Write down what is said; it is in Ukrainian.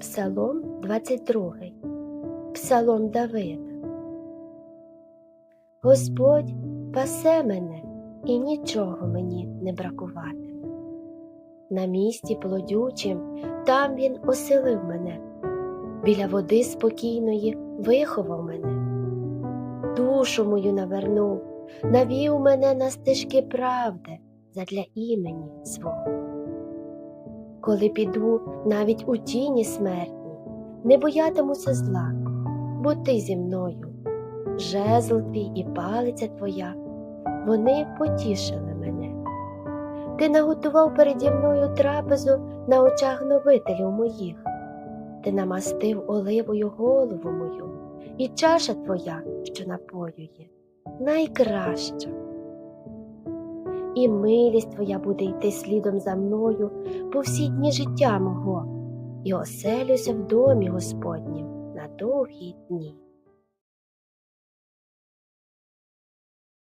Псалом 22. Псалом Давида. Господь пасе мене, і нічого мені не бракуватиме. На місці плодючим там він оселив мене, біля води спокійної виховав мене, душу мою навернув, навів мене на стежки правди задля імені свого. Коли піду навіть у тіні смертні, не боятимуся зла, бо ти зі мною, жезл твій і палиця твоя, вони потішили мене. Ти наготував переді мною трапезу на очах новителів моїх, ти намастив оливою голову мою, і чаша твоя, що напоює, найкраща. І милість твоя буде йти слідом за мною по всі дні життя мого, і оселюся в домі Господнім на довгі дні.